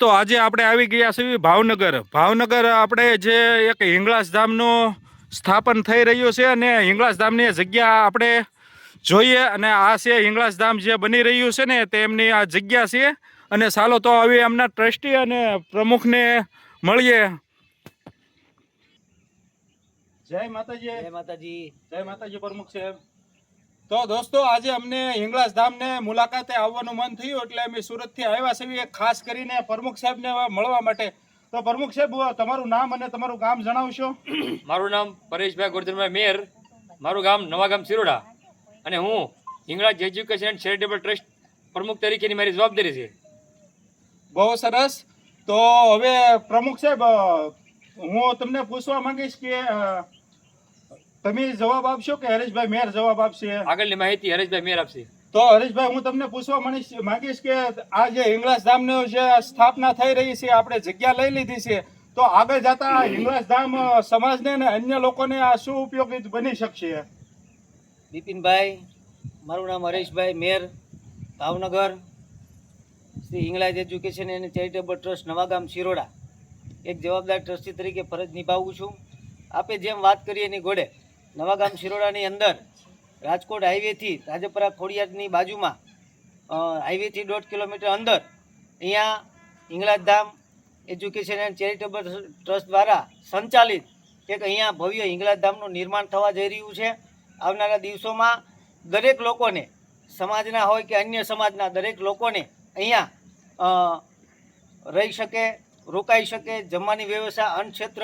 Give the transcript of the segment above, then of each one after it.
દોસ્તો આજે આપણે આવી ગયા છીએ ભાવનગર. ભાવનગર આપણે જે એક હિંગળાસ ધામનું સ્થાપન થઈ રહ્યું છે અને હિંગળાજ ધામની જગ્યા આપણે જોઈએ અને આ છે હિંગળાજ ધામ જે બની રહ્યું છે ને તેમની આ જગ્યા છે. અને ચાલો તો આવી એમના ટ્રસ્ટી અને પ્રમુખને મળીએ. જય માતાજી. જય માતાજી. જય માતાજી પ્રમુખ સાહેબ. તો દોસ્તો આજે અમને હિંગળાજ ધામને મુલાકાતે આવવાનું મન થયું એટલે અમે સુરતથી આવ્યા છીએ ખાસ કરીને પ્રમુખ સાહેબને મળવા માટે. તો પ્રમુખ સાહેબ તમારું નામ અને તમારું ગામ જણાવશો? મારું નામ પરેશભાઈ ગોરધનભાઈ મેર મારું ગામ નવા ગામ સિરોડા. અને હું Hingalaj education and charitable trust પ્રમુખ તરીકેની મારી જવાબદારી છે. બહુ સરસ. તો હવે પ્રમુખ સાહેબ હું તમને પૂછવા માંગીશ કે તમે જવાબ આપશો કે હરેશભાઈ મેર જવાબ આપશે? આગળની માહિતી હરેશભાઈ મેર આપશે. તો હરેશભાઈ હું તમને પૂછવા માંગીશ માંગીશ કે આ જે હિંગળાસ ધામની જે સ્થાપના થઈ રહી છે આપણે જગ્યા લઈ લીધી છે તો આગળ જતા હિંગળાસ ધામ સમાજને અને અન્ય લોકોને આ શું ઉપયોગી બની શકશે? બિપિનભાઈ મારું નામ Hareshbhai Mer Bhavnagar Shri Hingalaj education and charitable trust Navagam Shiroda. એક જવાબદાર ટ્રસ્ટી તરીકે ફરજ નિભાવું છું. આપે જેમ વાત કરી એની ઘોડે નવાગામ શિરોડાની અંદર રાજકોટ હાઈવેથી રાજપરા ખોડિયારની બાજુમાં હાઈવેથી દોઢ કિલોમીટર અંદર અહીંયા Hingalajdham education and charitable trust દ્વારા સંચાલિત એક અહીંયા ભવ્ય હિંગળાજધામનું નિર્માણ થવા જઈ રહ્યું છે. આવનારા દિવસોમાં દરેક લોકોને, સમાજના હોય કે અન્ય સમાજના દરેક લોકોને અહીંયા રહી શકે, રોકાઈ શકે, જમવાની વ્યવસ્થા, અન્નક્ષેત્ર,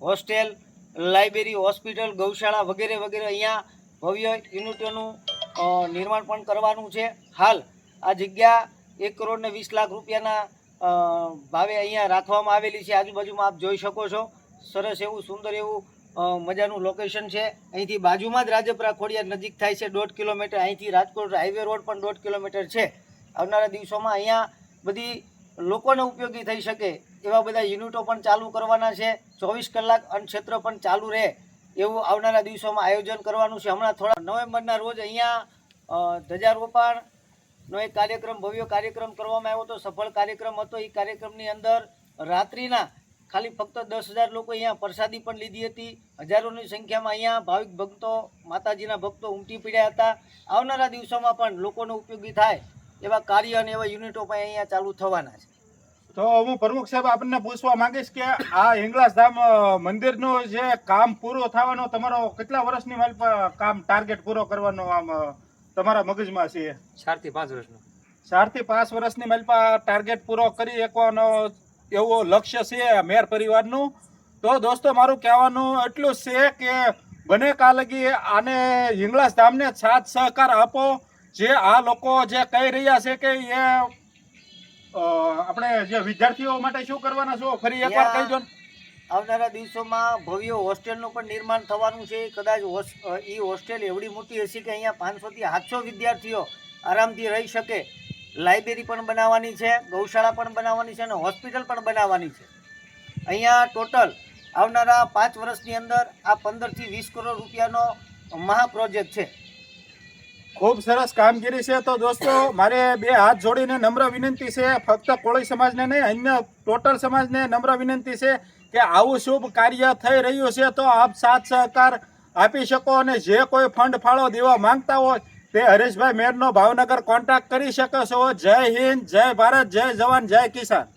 હોસ્ટેલ લાઇબ્રેરી, હોસ્પિટલ, ગૌશાળા વગેરે વગેરે અહીંયા ભવ્ય યુનિટોનું નિર્માણ પણ કરવાનું છે. હાલ આ જગ્યા એક કરોડ ને વીસ લાખ રૂપિયાના ભાવે અહીંયા રાખવામાં આવેલી છે. આજુબાજુમાં આપ જોઈ શકો છો. સરસ એવું, સુંદર એવું મજાનું લોકેશન છે. અહીંથી બાજુમાં જ રાજપરા ખોડિયાર નજીક થાય છે. દોઢ કિલોમીટર. અહીંથી રાજકોટ હાઈવે રોડ પણ દોઢ કિલોમીટર છે. આવનારા દિવસોમાં અહીંયા બધી લોકોને ઉપયોગી થઈ શકે એવા બધા યુનિટો પણ ચાલુ કરવાના છે. ચોવીસ કલાક અન્નક્ષેત્ર પણ ચાલુ રહે એવું આવનારા દિવસોમાં આયોજન કરવાનું છે. હમણાં થોડા નવેમ્બરના રોજ અહીંયા ધજારોપણનો એક કાર્યક્રમ, ભવ્ય કાર્યક્રમ કરવામાં આવ્યો હતો. સફળ કાર્યક્રમ હતો. એ કાર્યક્રમની અંદર રાત્રિના ખાલી ફક્ત દસ હજાર લોકો અહીંયા પ્રસાદી પણ લીધી હતી. હજારોની સંખ્યામાં અહીંયા ભાવિક ભક્તો, માતાજીના ભક્તો ઉમટી પડ્યા હતા. આવનારા દિવસોમાં પણ લોકોને ઉપયોગી થાય એવા કાર્ય અને એવા યુનિટો પણ અહીંયા ચાલુ થવાના છે. તો હું પ્રમુખ સાહેબ આપણને પૂછવા માંગીશ કે આ હિંગલાસ ધામ મંદિરનો જે કામ પૂરો થવાનો તમારો કેટલા વર્ષની માલ કામ ટાર્ગેટ પૂરો કરવાનો આમ તમારા મગજમાં છે? ચારથી પાંચ વર્ષનો. ચારથી પાંચ વર્ષની માલ પર ટાર્ગેટ પૂરો કરી શકવાનો એવો લક્ષ્ય છે મેર પરિવારનું? તો દોસ્તો મારું કહેવાનું એટલું જ છે કે બને કાલગી આને હિંગલાસ ધામને સાથ સહકાર આપો જે આ લોકો જે કહી રહ્યા છે કે એ આપણે જે વિદ્યાર્થીઓ માટે શું કરવાના છો ફરી એકવાર કહી દો આવનારા દિવસોમાં ભવ્ય હોસ્ટેલનું પણ નિર્માણ થવાનું છે. કદાચ એ ઈ હોસ્ટેલ એવડી મોટી હશે કે અહીંયા પાંચસોથી સાતસો વિદ્યાર્થીઓ આરામથી રહી શકે. લાઇબ્રેરી પણ બનાવવાની છે ગૌશાળા પણ બનાવવાની છે અને હોસ્પિટલ પણ બનાવવાની છે. અહીંયા ટોટલ આવનારા પાંચ વર્ષની અંદર આ પંદરથી વીસ કરોડ રૂપિયાનો મહા પ્રોજેક્ટ છે. ખૂબ સરસ કામગીરી છે. તો દોસ્તો, મારે બે હાથ જોડીને નમ્ર વિનંતી છે. ફક્ત કોળી સમાજને નહીં, અન્ય ટોટલ સમાજને નમ્ર વિનંતી છે કે આવું શુભ કાર્ય થઈ રહ્યું છે તો આપ સાથ સહકાર આપી શકો અને જે કોઈ ફંડ ફાળો દેવા માંગતા હોય તે હરેશભાઈ મેરનો ભાવનગર કોન્ટેક્ટ કરી શકો છો. જય હિન્દ, જય ભારત, જય જવાન, જય કિસાન.